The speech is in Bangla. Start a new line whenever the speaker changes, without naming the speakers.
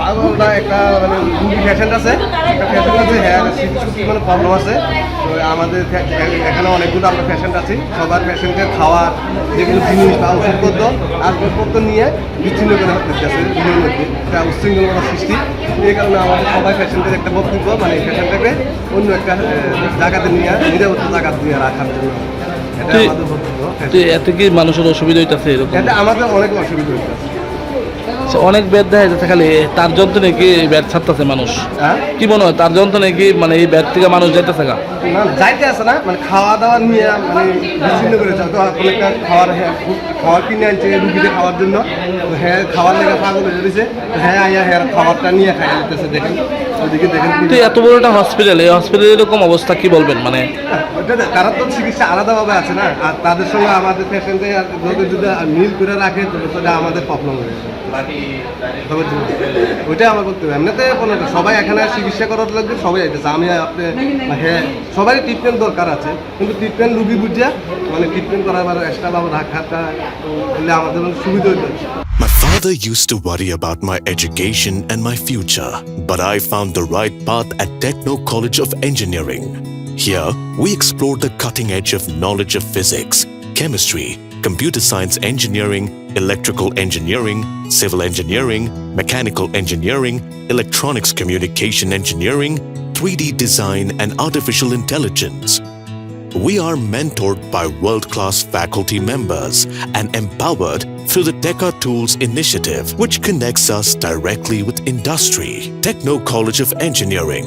পাগলটা একটা মানে পেশেন্ট আছে। একটা পেশেন্ট আছে হ্যাঁ মানে প্রবলেম আছে। তো আমাদের এখানে অনেকগুলো আমরা পেশেন্ট আছি। সবার পেশেন্টের খাওয়ার যেগুলো জিনিস বা ওষুধপত্র আসবাবপত্র নিয়ে বিচ্ছিন্ন করে দিতেছে রুমের মধ্যে। একটা উচ্ছৃঙ্খলতার সৃষ্টি। এই কারণে আমাদের সবাই পেশেন্টের একটা বক্তব্য মানে এই পেশেন্টটাকে অন্য একটা জায়গাতে নিয়ে নিরাপত্তা জায়গা দিয়ে রাখার জন্য। এটা আমাদের বক্তব্য
এতে কি মানুষের অসুবিধা হইতেছে এরকম?
এটা আমাদের অনেক অসুবিধা হচ্ছে
আচ্ছা, অনেক ব্যাট দেখা যাচ্ছে খালি তার যন্ত্রণে কি ব্যাট ছাড়তেছে মানুষ?
হ্যাঁ?
কি মনে হয় তার যন্ত্রণে কি মানে এই ব্যাট থেকে মানুষ যাইতেছে
না যাইতে আসে না মানে খাওয়া দাওয়া নিয়ে মানে বিচ্ছিন্ন করে যাও তো অনেকটা খাওয়ার হ্যাঁ খাওয়ার কিনে আনছে রুগীদের খাওয়ার জন্য। হ্যাঁ খাওয়ার লেগে পাগল হয়ে হ্যাঁ আইয়া হ্যাঁ খাবারটা নিয়ে খাই যেতেছে দেখেন।
তো এত বড় একটা হসপিটাল এই হসপিটালে এরকম অবস্থা কি বলবেন? মানে
তারা তো চিকিৎসা আলাদাভাবে আছে না আর তাদের সঙ্গে আমাদের পেশেন্টে যদি যদি মিল করে রাখে সেটা আমাদের প্রবলেম হয়ে ওইটাই আমার বলতে হবে এমনিতে কোনো সবাই এখানে চিকিৎসা করার লাগবে সবাই আইতেছে আমি আপনি হ্যাঁ সবাই ট্রিটমেন্ট দরকার আছে কিন্তু ট্রিটমেন্ট রুগী বুঝিয়া মানে ট্রিটমেন্ট করার এক্সট্রা ভাবে রাখাটা হলে আমাদের মানে সুবিধা হইতে।
My father used to worry about my education and my future, but I found the right path at Techno College of Engineering. Here, we explore the cutting edge of knowledge of physics, chemistry, computer science engineering, electrical engineering, civil engineering, mechanical engineering, electronics communication engineering, 3D design, and artificial intelligence. We are mentored by world class faculty members and empowered through the Teka Tools initiative, which connects us directly with industry. Techno College of Engineering,